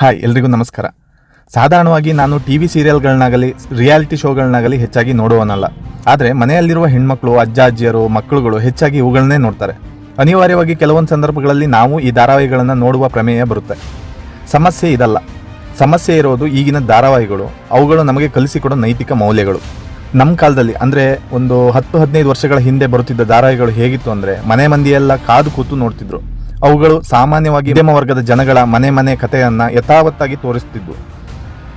Hi, ಎಲ್ರಿಗೂ ನಮಸ್ಕಾರ. ಸಾಧಾರಣವಾಗಿ ನಾನು ಟಿ ವಿ ಸೀರಿಯಲ್ಗಳನ್ನಾಗಲಿ, ರಿಯಾಲಿಟಿ ಶೋಗಳನ್ನಾಗಲಿ ಹೆಚ್ಚಾಗಿ ನೋಡುವನಲ್ಲ. ಆದರೆ ಮನೆಯಲ್ಲಿರುವ ಹೆಣ್ಮಕ್ಳು, ಅಜ್ಜ, ಅಜ್ಜಿಯರು, ಮಕ್ಕಳುಗಳು ಹೆಚ್ಚಾಗಿ ಇವುಗಳನ್ನೇ ನೋಡ್ತಾರೆ. ಅನಿವಾರ್ಯವಾಗಿ ಕೆಲವೊಂದು ಸಂದರ್ಭಗಳಲ್ಲಿ ನಾವು ಈ ಧಾರಾವಾಹಿಗಳನ್ನು ನೋಡುವ ಪ್ರಮೇಯ ಬರುತ್ತೆ. ಸಮಸ್ಯೆ ಇದಲ್ಲ. ಸಮಸ್ಯೆ ಇರೋದು ಈಗಿನ ಧಾರಾವಾಹಿಗಳು. ಅವುಗಳು ನಮಗೆ ಕಲಿಸಿಕೊಡೋ ನೈತಿಕ ಮೌಲ್ಯಗಳು. ನಮ್ಮ ಕಾಲದಲ್ಲಿ, ಅಂದರೆ ಒಂದು ಹತ್ತು ಹದಿನೈದು ವರ್ಷಗಳ ಹಿಂದೆ ಬರುತ್ತಿದ್ದ ಧಾರಾವಾಹಿಗಳು ಹೇಗಿತ್ತು ಅಂದರೆ ಮನೆ ಮಂದಿಯೆಲ್ಲ ಕಾದು ಕೂತು ನೋಡ್ತಿದ್ರು. ಅವುಗಳು ಸಾಮಾನ್ಯವಾಗಿ ಮಧ್ಯಮ ವರ್ಗದ ಜನಗಳ ಮನೆ ಮನೆ ಕಥೆಯನ್ನ ಯಥಾವತ್ತಾಗಿ ತೋರಿಸ್ತಿದ್ವು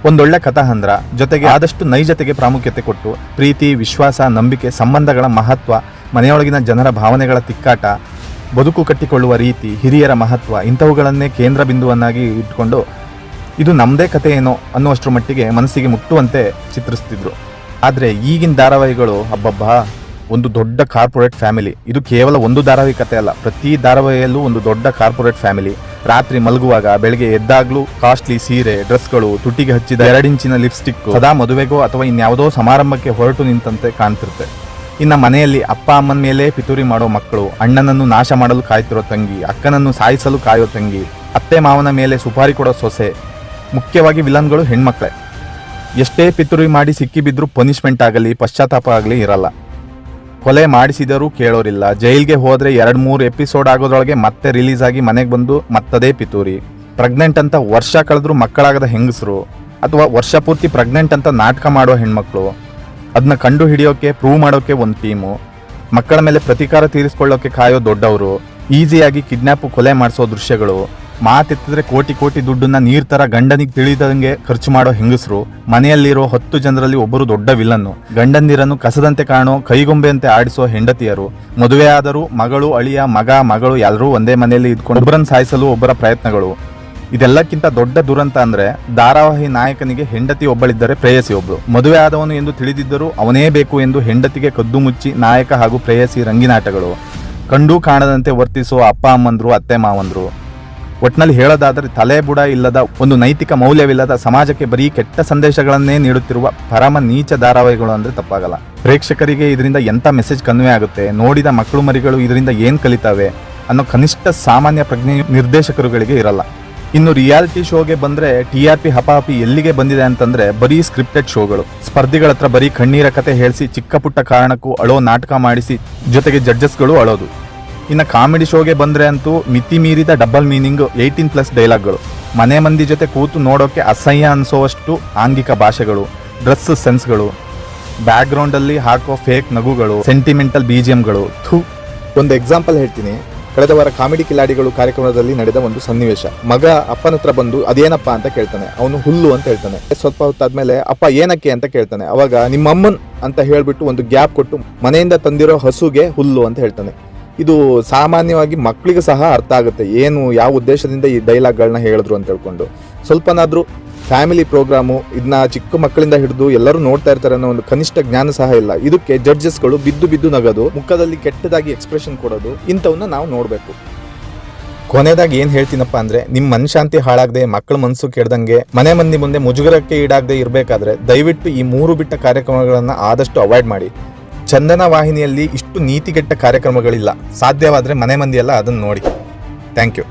ಒಂದೊಳ್ಳೆ ಕಥಾಹಂದ್ರ ಜೊತೆಗೆ ಆದಷ್ಟು ನೈಜತೆಗೆ ಪ್ರಾಮುಖ್ಯತೆ ಕೊಟ್ಟು ಪ್ರೀತಿ, ವಿಶ್ವಾಸ, ನಂಬಿಕೆ, ಸಂಬಂಧಗಳ ಮಹತ್ವ, ಮನೆಯೊಳಗಿನ ಜನರ ಭಾವನೆಗಳ ತಿಕ್ಕಾಟ, ಬದುಕು ಕಟ್ಟಿಕೊಳ್ಳುವ ರೀತಿ, ಹಿರಿಯರ ಮಹತ್ವ ಇಂಥವುಗಳನ್ನೇ ಕೇಂದ್ರ ಬಿಂದುವನ್ನಾಗಿ ಇಟ್ಕೊಂಡು ಇದು ನಮ್ಮದೇ ಕಥೆ ಏನೋ ಅನ್ನುವಷ್ಟರ ಮಟ್ಟಿಗೆ ಮನಸ್ಸಿಗೆ ಮುಟ್ಟುವಂತೆ ಚಿತ್ರಿಸ್ತಿದ್ರು ಆದರೆ ಈಗಿನ ಧಾರಾವಾಹಿಗಳು, ಅಬ್ಬಬ್ಬಾ! ಒಂದು ದೊಡ್ಡ ಕಾರ್ಪೊರೇಟ್ ಫ್ಯಾಮಿಲಿ. ಇದು ಕೇವಲ ಒಂದು ಧಾರಾವಾಹಿ ಕಥೆ ಅಲ್ಲ, ಪ್ರತಿ ಧಾರಾವಾಹಿಯಲ್ಲೂ ಒಂದು ದೊಡ್ಡ ಕಾರ್ಪೊರೇಟ್ ಫ್ಯಾಮಿಲಿ. ರಾತ್ರಿ ಮಲಗುವಾಗ ಬೆಳಗ್ಗೆ ಎದ್ದಾಗ್ಲೂ ಕಾಸ್ಟ್ಲಿ ಸೀರೆ, ಡ್ರೆಸ್ಗಳು, ತುಟಿಗೆ ಹಚ್ಚಿದ ಎರಡಿಂಚಿನ ಲಿಪ್ಸ್ಟಿಕ್ ಸದಾ ಮದುವೆಗೋ ಅಥವಾ ಇನ್ಯಾವುದೋ ಸಮಾರಂಭಕ್ಕೆ ಹೊರಟು ನಿಂತಂತೆ ಕಾಣ್ತಿರುತ್ತೆ. ಇನ್ನು ಮನೆಯಲ್ಲಿ ಅಪ್ಪ ಅಮ್ಮನ ಮೇಲೆ ಪಿತೂರಿ ಮಾಡೋ ಮಕ್ಕಳು, ಅಣ್ಣನನ್ನು ನಾಶ ಮಾಡಲು ಕಾಯ್ತಿರೋ ತಂಗಿ, ಅಕ್ಕನನ್ನು ಸಾಯಿಸಲು ಕಾಯೋ ತಂಗಿ, ಅತ್ತೆ ಮಾವನ ಮೇಲೆ ಸುಪಾರಿ ಕೊಡೋ ಸೊಸೆ, ಮುಖ್ಯವಾಗಿ ವಿಲನ್ಗಳು ಹೆಣ್ಮಕ್ಳೆ. ಎಷ್ಟೇ ಪಿತೂರಿ ಮಾಡಿ ಸಿಕ್ಕಿಬಿದ್ರೂ ಪನಿಷ್ಮೆಂಟ್ ಆಗಲಿ, ಪಶ್ಚಾತ್ತಾಪ ಆಗಲಿ ಇರಲ್ಲ. ಕೊಲೆ ಮಾಡಿಸಿದರೂ ಕೇಳೋರಿಲ್ಲ. ಜೈಲ್ಗೆ ಹೋದ್ರೆ ಎರಡ್ ಮೂರು ಎಪಿಸೋಡ್ ಆಗೋದ್ರೊಳಗೆ ಮತ್ತೆ ರಿಲೀಸ್ ಆಗಿ ಮನೆಗೆ ಬಂದು ಮತ್ತದೇ ಪಿತೂರಿ. ಪ್ರೆಗ್ನೆಂಟ್ ಅಂತ ವರ್ಷ ಕಳೆದ್ರು ಮಕ್ಕಳಾಗದ ಹೆಂಗಸರು. ಅಥವಾ ವರ್ಷ ಪೂರ್ತಿ ಪ್ರೆಗ್ನೆಂಟ್ ಅಂತ ನಾಟಕ ಮಾಡೋ ಹೆಣ್ಮಕ್ಳು. ಅದನ್ನ ಕಂಡು ಹಿಡಿಯೋಕೆ ಪ್ರೂವ್ ಮಾಡೋಕೆ ಒಂದು ಟೀಮು ಮಕ್ಕಳ ಮೇಲೆ ಪ್ರತೀಕಾರ ತೀರಿಸ್ಕೊಳ್ಳೋಕೆ ಕಾಯೋ ದೊಡ್ಡವರು. ಈಸಿಯಾಗಿ ಕಿಡ್ನಾಪ್ ಕೊಲೆ ಮಾಡಿಸೋ ದೃಶ್ಯಗಳು. ಮಾತೆತ್ತಿದ್ರೆ ಕೋಟಿ ಕೋಟಿ ದುಡ್ಡನ್ನ ನೀರ್ ತರ ಗಂಡನಿಗೆ ತಿಳಿದಂಗೆ ಖರ್ಚು ಮಾಡೋ ಹೆಂಗಸರು, ಮನೆಯಲ್ಲಿರೋ ಹತ್ತು ಜನರಲ್ಲಿ ಒಬ್ಬರು ದೊಡ್ಡ ವಿಲನ್ನು ಗಂಡಂದಿರನ್ನು ಕಸದಂತೆ ಕಾಣೋ, ಕೈಗೊಂಬೆಯಂತೆ ಆಡಿಸೋ ಹೆಂಡತಿಯರು. ಮದುವೆ ಆದರೂ ಮಗಳು ಅಳಿಯ ಮಗ, ಮಗಳು ಎಲ್ಲರೂ ಒಂದೇ ಮನೆಯಲ್ಲಿ ಇದ್ಕೊಂಡು ಒಬ್ಬರನ್ನು ಸಾಯಿಸಲು ಒಬ್ಬರ ಪ್ರಯತ್ನಗಳು. ಇದೆಲ್ಲಕ್ಕಿಂತ ದೊಡ್ಡ ದುರಂತ ಅಂದ್ರೆ ಧಾರಾವಾಹಿ ನಾಯಕನಿಗೆ ಹೆಂಡತಿ ಒಬ್ಬಳಿದ್ದರೆ ಪ್ರೇಯಸಿ ಒಬ್ಳು. ಮದುವೆ ಆದವನು ಎಂದು ತಿಳಿದಿದ್ದರೂ ಅವನೇ ಬೇಕು ಎಂದು ಹೆಂಡತಿಗೆ ಕದ್ದು ಮುಚ್ಚಿ ನಾಯಕ ಹಾಗೂ ಪ್ರೇಯಸಿ ರಂಗಿನಾಟಗಳು. ಕಂಡು ಕಾಣದಂತೆ ವರ್ತಿಸುವ ಅಪ್ಪ, ಅಮ್ಮಂದ್ರು, ಅತ್ತೆ, ಮಾವಂದ್ರು. ಒಟ್ನಲ್ಲಿ ಹೇಳೋದಾದರೆ ತಲೆ ಬುಡ ಇಲ್ಲದ ಒಂದು ನೈತಿಕ ಮೌಲ್ಯವಿಲ್ಲದ ಸಮಾಜಕ್ಕೆ ಬರೀ ಕೆಟ್ಟ ಸಂದೇಶಗಳನ್ನೇ ನೀಡುತ್ತಿರುವ ಪರಮ ನೀಚ ಧಾರಾವಾಹಿಗಳು ಅಂದ್ರೆ ತಪ್ಪಾಗಲ್ಲ. ಪ್ರೇಕ್ಷಕರಿಗೆ ಇದರಿಂದ ಎಂತ ಮೆಸೇಜ್ ಕನ್ವೆ ಆಗುತ್ತೆ? ನೋಡಿದ ಮಕ್ಕಳು ಮರಿಗಳು ಇದರಿಂದ ಏನು ಕಲಿತಾವೆ? ಅನ್ನೋ ಕನಿಷ್ಠ ಸಾಮಾನ್ಯ ಪ್ರಜ್ಞೆ ನಿರ್ದೇಶಕರುಗಳಿಗೆ ಇರಲ್ಲ. ಇನ್ನು ರಿಯಾಲಿಟಿ ಶೋಗೆ ಬಂದ್ರೆ ಟಿ ಆರ್ ಪಿ ಹಪಾಹಪಿ ಎಲ್ಲಿಗೆ ಬಂದಿದೆ ಅಂತಂದ್ರೆ ಬರೀ ಸ್ಕ್ರಿಪ್ಟೆಡ್ ಶೋಗಳು. ಸ್ಪರ್ಧಿಗಳ ಹತ್ರ ಬರೀ ಕಣ್ಣೀರ ಕತೆ ಹೇಳಿಸಿ ಚಿಕ್ಕ ಪುಟ್ಟ ಕಾರಣಕ್ಕೂ ಅಳೋ ನಾಟಕ ಮಾಡಿಸಿ ಜೊತೆಗೆ ಜಡ್ಜಸ್ಗಳು ಅಳೋದು. ಇನ್ನು ಕಾಮಿಡಿ ಶೋಗೆ ಬಂದರೆ ಅಂತೂ ಮಿತಿ ಮೀರಿದ ಡಬಲ್ ಮೀನಿಂಗ್ ಏಯ್ಟೀನ್ ಪ್ಲಸ್ ಡೈಲಾಗ್ಗಳು ಮನೆ ಮಂದಿ ಜೊತೆ ಕೂತು ನೋಡೋಕ್ಕೆ ಅಸಹ್ಯ ಅನಿಸೋವಷ್ಟು ಆಂಗಿಕ ಭಾಷೆಗಳು ಡ್ರೆಸ್ ಸೆನ್ಸ್ಗಳು ಬ್ಯಾಕ್ಗ್ರೌಂಡಲ್ಲಿ ಹಾಕೋ ಫೇಕ್ ನಗುಗಳು ಸೆಂಟಿಮೆಂಟಲ್ ಬಿ ಜಿ ಎಮ್ಗಳು ಥೂ. ಒಂದು ಎಕ್ಸಾಂಪಲ್ ಹೇಳ್ತೀನಿ. ಕಳೆದ ವಾರ ಕಾಮಿಡಿ ಕಿಲಾಡಿಗಳು ಕಾರ್ಯಕ್ರಮದಲ್ಲಿ ನಡೆದ ಒಂದು ಸನ್ನಿವೇಶ. ಮಗ ಅಪ್ಪನ ಹತ್ರ ಬಂದು, ಅದೇನಪ್ಪ? ಅಂತ ಕೇಳ್ತಾನೆ. ಅವನು ಹುಲ್ಲು ಅಂತ ಹೇಳ್ತಾನೆ. ಸ್ವಲ್ಪ ಹೊತ್ತಾದ್ಮೇಲೆ, ಅಪ್ಪ, ಏನಕ್ಕೆ? ಅಂತ ಕೇಳ್ತಾನೆ. ಅವಾಗ, ನಿಮ್ಮಮ್ಮನ್, ಅಂತ ಹೇಳ್ಬಿಟ್ಟು ಒಂದು ಗ್ಯಾಪ್ ಕೊಟ್ಟು ಮನೆಯಿಂದ ತಂದಿರೋ ಹಸುಗೆ ಹುಲ್ಲು ಅಂತ ಹೇಳ್ತಾನೆ. ಇದು ಸಾಮಾನ್ಯವಾಗಿ ಮಕ್ಕಳಿಗೆ ಸಹ ಅರ್ಥ ಆಗುತ್ತೆ. ಏನು, ಯಾವ ಉದ್ದೇಶದಿಂದ ಈ ಡೈಲಾಗ್ಗಳನ್ನ ಹೇಳಿದ್ರು ಅಂತ ಹೇಳ್ಕೊಂಡು. ಸ್ವಲ್ಪನಾದರೂ ಫ್ಯಾಮಿಲಿ ಪ್ರೋಗ್ರಾಮು ಇದನ್ನ ಚಿಕ್ಕ ಮಕ್ಕಳಿಂದ ಹಿಡಿದು ಎಲ್ಲರೂ ನೋಡ್ತಾ ಇರ್ತಾರೆ ಅನ್ನೋ ಒಂದು ಕನಿಷ್ಠ ಜ್ಞಾನ ಸಹ ಇಲ್ಲ. ಇದಕ್ಕೆ ಜಡ್ಜಸ್ಗಳು ಬಿದ್ದು ಬಿದ್ದು ನಗೋದು, ಮುಖದಲ್ಲಿ ಕೆಟ್ಟದಾಗಿ ಎಕ್ಸ್ಪ್ರೆಷನ್ ಕೊಡೋದು ಇಂಥವನ್ನ ನಾವು ನೋಡಬೇಕು. ಕೊನೆದಾಗಿ ಏನು ಹೇಳ್ತೀನಪ್ಪ ಅಂದ್ರೆ ನಿಮ್ಮ ಮನಶಾಂತಿ ಹಾಳಾಗದೆ, ಮಕ್ಕಳ ಮನಸ್ಸು ಕೆಡ್ದಂಗೆ, ಮನೆ ಮಂದಿ ಮುಂದೆ ಮುಜುಗರಕ್ಕೆ ಈಡಾಗದೆ ಇರಬೇಕಾದ್ರೆ ದಯವಿಟ್ಟು ಈ ಮೂರು ಬಿಟ್ಟ ಕಾರ್ಯಕ್ರಮಗಳನ್ನು ಆದಷ್ಟು ಅವಾಯ್ಡ್ ಮಾಡಿ. ಚಂದನ ವಾಹಿನಿಯಲ್ಲಿ ಇಷ್ಟು ನೀತಿಗೆಟ್ಟ ಕಾರ್ಯಕ್ರಮಗಳಿಲ್ಲ. ಸಾಧ್ಯವಾದರೆ ಮನೆ ಮಂದಿಯೆಲ್ಲ ಅದನ್ನು ನೋಡಿ. Thank you.